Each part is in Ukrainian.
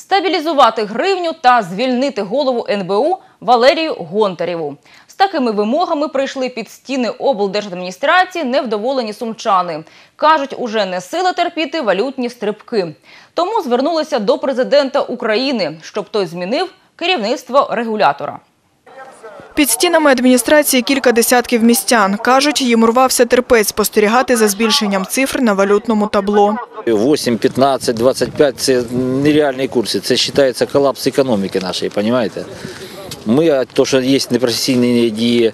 стабілізувати гривню та звільнити голову НБУ Валерію Гонтарєву. З такими вимогами прийшли під стіни облдержадміністрації невдоволені сумчани. Кажуть, уже не сила терпіти валютні стрибки. Тому звернулися до президента України, щоб той змінив керівництво регулятора. Під стінами адміністрації кілька десятків містян. Кажуть, їм урвався терпець спостерігати за збільшенням цифр на валютному табло. 8, 15, 25 – це нереальні курси. Це вважається колапс економіки нашої, розумієте? Ми, а то, що є непрофесійні дії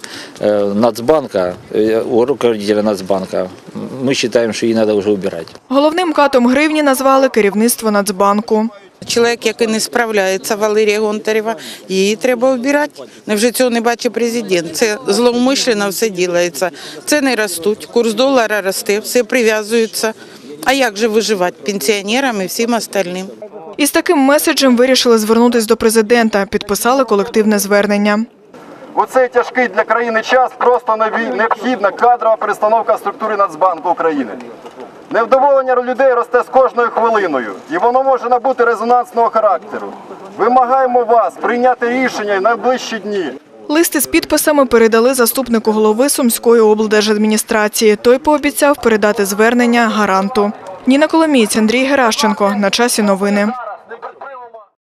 Нацбанка, е, руководителя Нацбанка, ми вважаємо, що її треба вже убирати. Головним катом гривні назвали керівництво Нацбанку. Чоловік, який не справляється, Валерія Гонтарєва, її треба обирати. Невже цього не бачить президент? Це зловмишлено все ділається. Ціни ростуть, курс долара росте, все прив'язується. А як же виживати пенсіонерам і всім остальним? Із таким меседжем вирішили звернутись до президента. Підписали колективне звернення. У цей тяжкий для країни час просто необхідна кадрова перестановка структури Нацбанку України. Невдоволення людей росте з кожною хвилиною, і воно може набути резонансного характеру. Вимагаємо вас прийняти рішення в найближчі дні. Листи з підписами передали заступнику голови Сумської облдержадміністрації. Той пообіцяв передати звернення гаранту. Ніна Коломієць, Андрій Геращенко. На часі новини.